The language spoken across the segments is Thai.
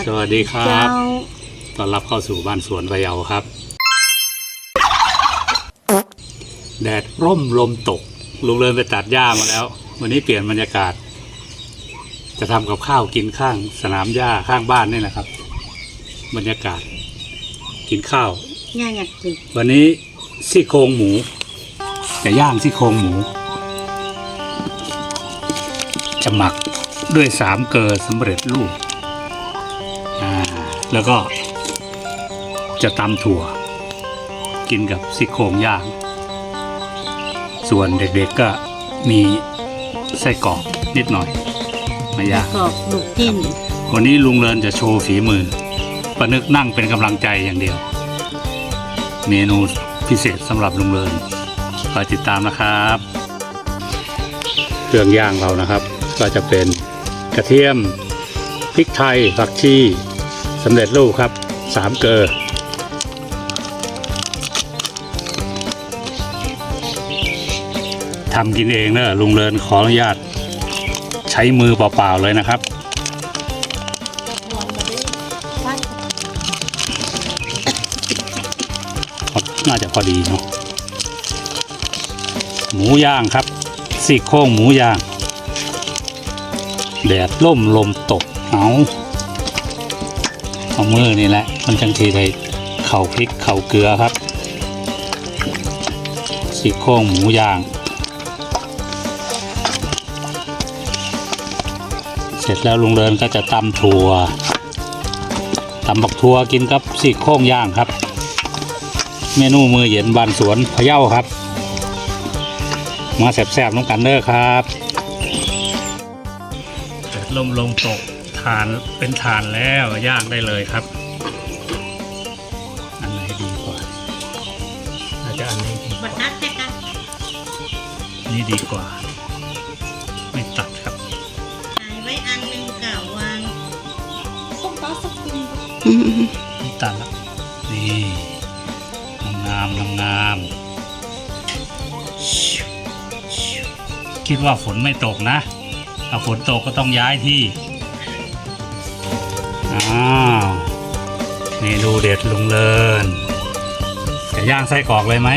สวัสสดีวัสดีครัเจ้าบต้อนรับเข้าสู่บ้านสวนพะเยาครับ แดดร่มลมตก ลุงเลินไปตัดหญ้ามาแล้ว วันนี้เปลี่ยนบรรยากาศ จะทำกับข้าวกินข้างสนามหญ้าข้างบ้านนี่นะครับ บรรยากาศ กินข้าว ย่าอยากกินวันนี้ซี่โครงหมูจะย่างซี่โครงหมู จะหมักด้วยสามเกลอสำเร็จรูปอ่า แล้วก็จะตำถั่ว กินกับซี่โครงย่าง ส่วนเด็กๆก็มีไส้กรอกนิดหน่อยมาย่างกรอบลูกจิ้นวันนี้ลุงเลินจะโชว์ฝีมือประนึกนั่งเป็นกำลังใจอย่างเดียว เมนูพิเศษสำหรับลุงเลินคอยติดตามนะครับ เครื่องย่างเรานะครับ ก็จะเป็นกระเทียมพริกไทยผักชี สำเร็จรูปครับสามเกลอทำกินเองเนอะลุงเลินขออนุญาต ใช้มือเปล่าๆเลยนะครับ น่าจะพอดีเนาะหมูย่างครับสี่โครงหมูย่าง แดดล่มลมตกเอา เอามือนี่แหละ มันจังทีได้เข่าพริกเข่าเกลือครับสี่โครงหมูย่าง เสร็จแล้วลุงเรินก็จะตำถั่วตำบักถั่วกินกับสี่โครงย่างครับ เมนูมือเย็นบานสวนพะเยาครับ มาแสบๆน้องกันเด้อครับลมลมตก ทานเป็นทานแล้วย่างได้เลยครับ อันไหนดีกว่าอาจจะอันนี้ดีกบัว่าดนัดแค่กันนี่ดีกว่า ไม่ตัดครับหายไว้อันหนึงเก่าวางไม่ตัดแล้วนี่งามงามงามชิวชิวคิดว่าฝนไม่ตกนะถ้าฝนตกก็ต้องย้ายที่ อ้าวเมนูเด็ดลุงเลินจะย่างไส้กรอกเลยไหม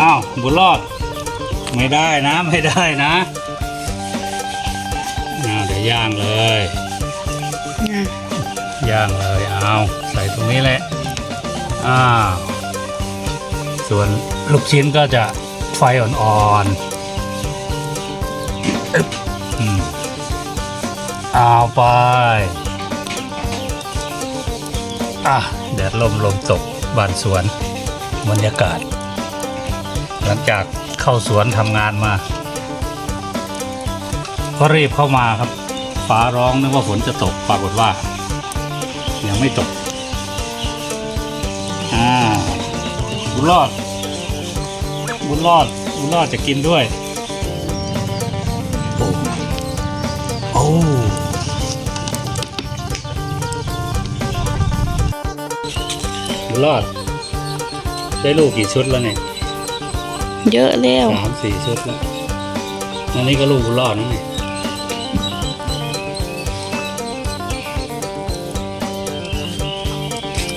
อ้าวบุญรอด ไม่ได้นะไม่ได้นะอ้าวเดี๋ยวย่างเลยย่างเลยเอาใส่ตรงนี้แหละอ้าวส่วนลูกชิ้นก็จะไฟอ่อนๆอืม เอาไป อะ แดดลมลมตกบ้านสวนบรรยากาศ หลังจากเข้าสวนทำงานมา ก็รีบเข้ามาครับ ฟ้าร้องนึกว่าฝนจะตกปรากฏว่า ยังไม่ตก อ่า บุญรอด บุญรอด บุญรอดจะกินด้วย โอ้ รอด ได้ลูกกี่ชุดแล้วเนี่ยเยอะแล้วสามสี่ชุดแล้วอันนี้ก็ลูกบุญรอดนะเนี่ย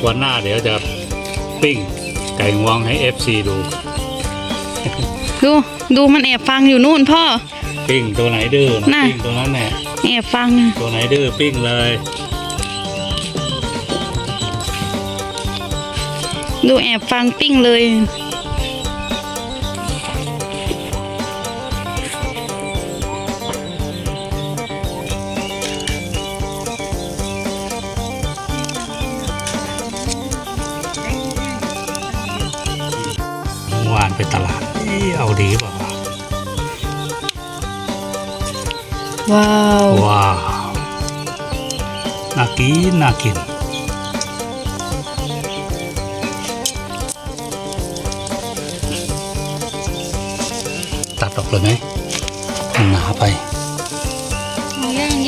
วันหน้าเดี๋ยวจะปิ้งไก่งวงให้ FC ดู ดูดูมันแอบฟังอยู่นู่นพ่อ ปิ้งตัวไหนดื้อนะน่ะปิ้งตัวนั้นแหละแอบฟังนะตัวไหนดื้อปิ้งเลย ดูแอบฟังปิ้งเลยเมื่อวานไปตลาดเอ๊ะเอาดีเปล่าวะว้าว ว้าว น่ากิน น่ากิน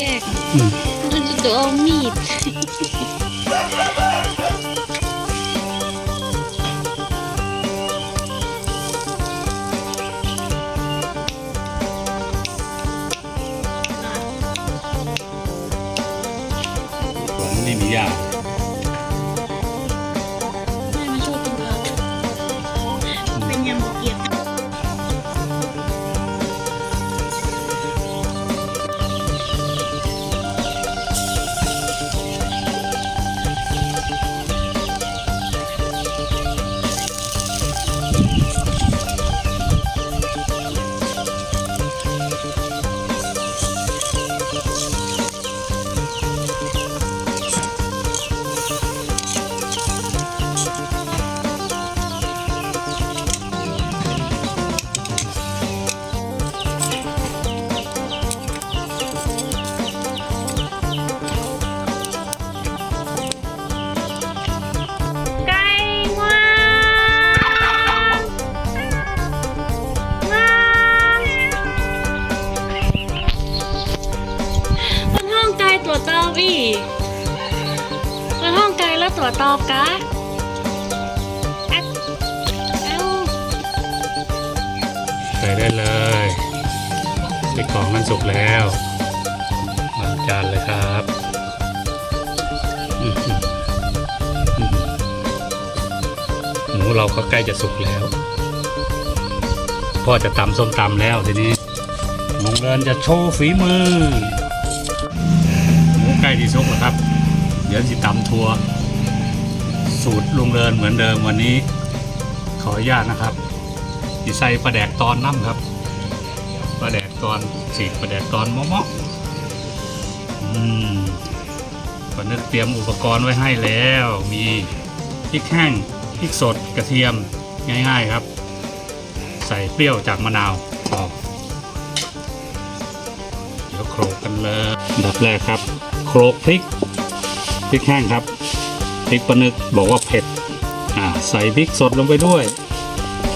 ย่างแย อบกะใส่ได้เลยใส่กล่องมันสุกแล้ววางจานเลยครับหมูเราก็ใกล้จะสุกแล้วพ่อจะตำส้มตำแล้วทีนี้ลุงเรินจะโชว์ฝีมือ หมูใกล้ที่สุกแล้วครับ เดี๋ยวจะตำทัว สูตรลุงเรินเหมือนเดิมวันนี้ ขออนุญาตนะครับสิใส่ปลาแดกตอนน้ำครับปลาแดกตอนสีปลาแดกตอนเมาะๆอืมก็นึกเตรียมอุปกรณ์ไว้ให้แล้ว มีพริกแห้งพริกสดกระเทียมง่าย ๆครับ ใส่เปรี้ยวจากมะนาวพอกเดี๋ยวโขลกกันเลยอันดับแรกครับโขลกพริกพริกแห้งครับ พริกปนึกบอกว่าเผ็ดอ่าใส่พริกสดลงไปด้วย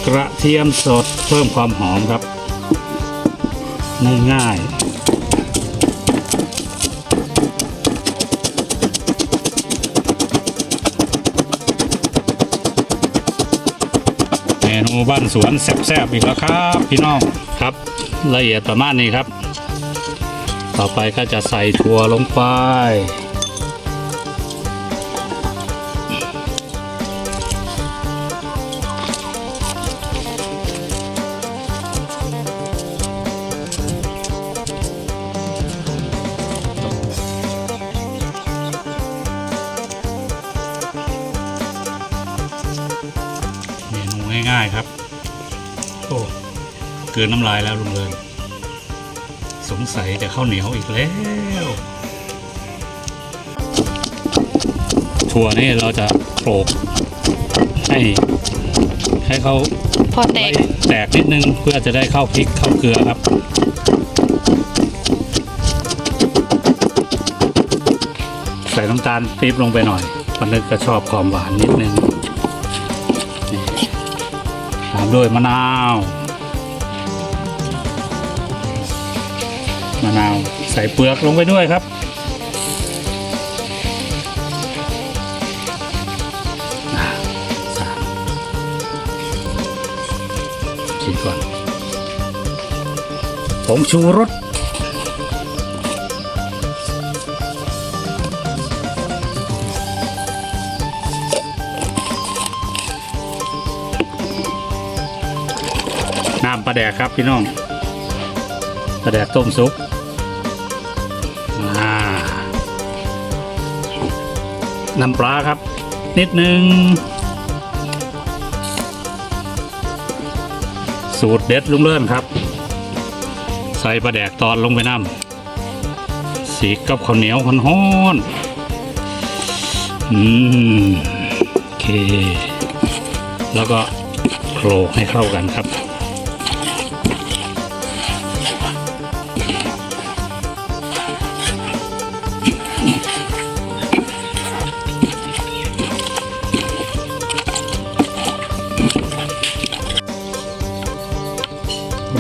กระเทียมสดเพิ่มความหอมครับ ง่ายๆเมนูบ้านสวนแซ่บๆอีกแล้วครับ พี่น้องครับละเอียดประมาณนี้ครับ ต่อไปก็จะใส่ถั่วลงไป กินน้ำลายแล้วลุงเลย สงสัยจะข้าวเหนียวอีกแล้ว ถั่วนี่เราจะโขลกให้ให้เขาพอแตกแตกนิดนึงเพื่อจะได้เข้าพริกเข้าเกลือครับใส่น้ำตาลปี๊บลงไปหน่อยมันนึกจะชอบความหวานนิดนึงตามด้วยมะนาว มะนาวใส่เปลือกลงไปด้วยครับชิมก่อนผงชูรสน้ำปลาแดกครับพี่น้องปลาแดกต้มซุป น้ำปลาครับ นิดนึง สูตรเด็ดลุงเลื่อนครับ ใส่ปลาแดกตอนลงไปน้ำสีกับข้าวเหนียวฮ้อนอืมโอเค แล้วก็โขลกให้เข้ากันครับ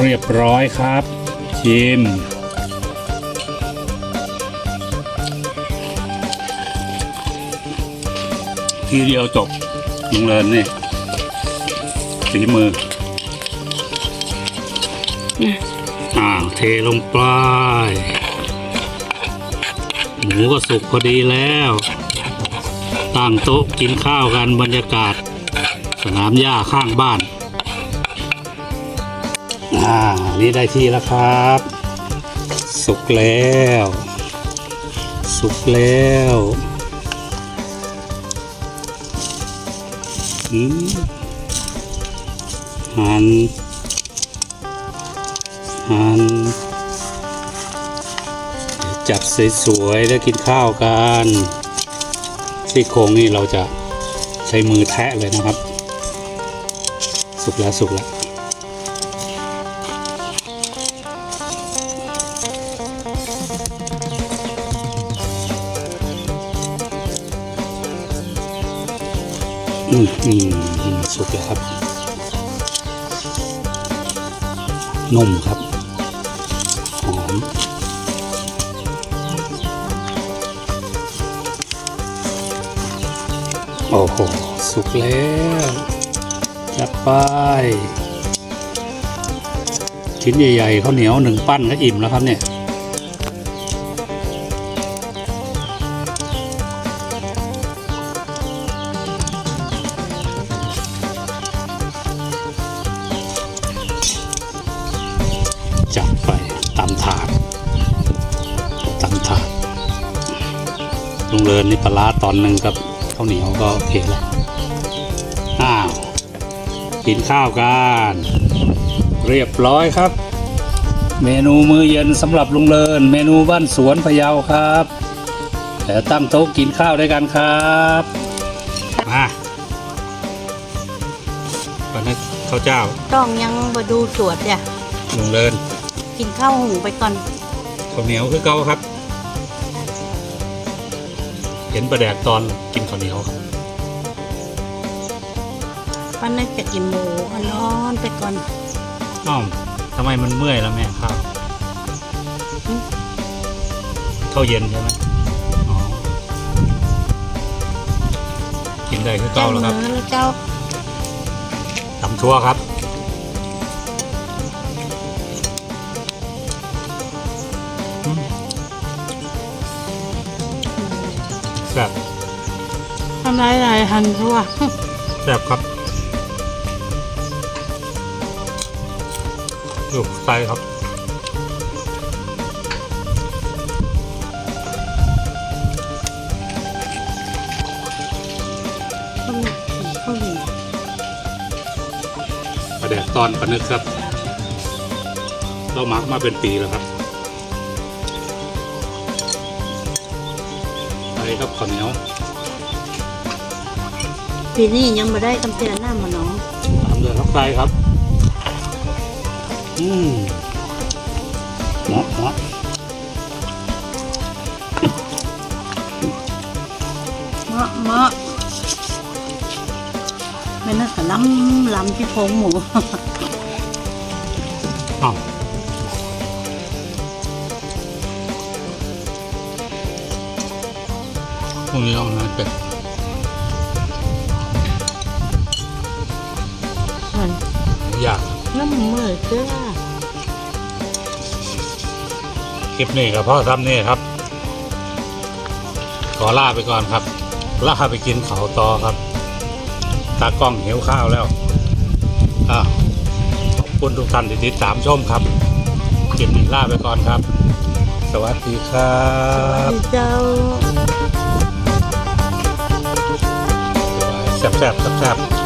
เรียบร้อยครับ ชิม ทีเดียวจบลุงเลินนี่สีมือ อ่า เทลงไปหมูก็สุกพอดีแล้ว ตั้งโต๊ะกินข้าวกันบรรยากาศ สนามหญ้าข้างบ้าน อ่า นี่ได้ที่แล้วครับ สุกแล้ว สุกแล้วอืมหันหันจับสวยๆแล้วกินข้าวกันซี่โครงนี่เราจะใช้มือแทะเลยนะครับ สุกแล้วสุกแล้ว อืมอืมสุกแล้วครับนุ่มครับ หอม โอ้โห สุกแล้วจัดไปชิ้นใหญ่ๆข้าวเหนียวหนึ่งปั้นก็อิ่มแล้วครับเนี่ย ลุงเลินนี่ปลาร้าตอนหนึ่งกับข้าวเหนียวก็โอเคแล้วอ้าวกินข้าวกันเรียบร้อยครับ เมนูมื้อเย็นสำหรับลุงเลิน เมนูบ้านสวนพะเยาครับเดี๋ยวตั้งโต๊ะกินข้าวด้วยกันครับมาปนนึกข้าวเจ้าต้องยังมาดูสวดเนี่ยลุงเลิน กินข้าวหุงไปก่อนข้าวเหนียวคือเก่าครับ เห็นประแดกตอนกินข้าวเหนียวครับป้าน่าจะกินหมูอ่อนนอนไปก่อนอ้าวทำไมมันเมื่อยแล้วแม่ข้าวข้าวเย็นใช่ไหมอ๋อกินได้คือเก่าแล้วครับเนื้อแล้วเจ้า ตำชั่วครับ แซ่บทำไรไรหันทั่วแซ่บครับอยู่ไตครับข้าวหนีข้าวหนีประแดกตอนปลานึกครับ เรามักมาเป็นปีแล้วครับ ครับข้าวเหนียวปีนี้ยังมาได้กำเตือนหน้ามาน้องตามด้วยทักไส้ครับ อืมเหมาะเหมาะเมาะเมาะไม่น่าจะล้ำล้ำที่โครงหมู อ้าว พวกนี้เอานะเป็ดหมูย่างน้ำมือเจ้าคลิปนี้กับพ่อทำนี่ครับ ขอลาไปก่อนครับลาไปกินเขาวต่อครับ ตากล้องหิวข้าวแล้วอ้าวขอบคุณทุกท่านที่ติดตามชมครับคลิปนี้ลาไปก่อนครับ สวัสดีครับ เจ้า แซ่บๆแซ่บๆ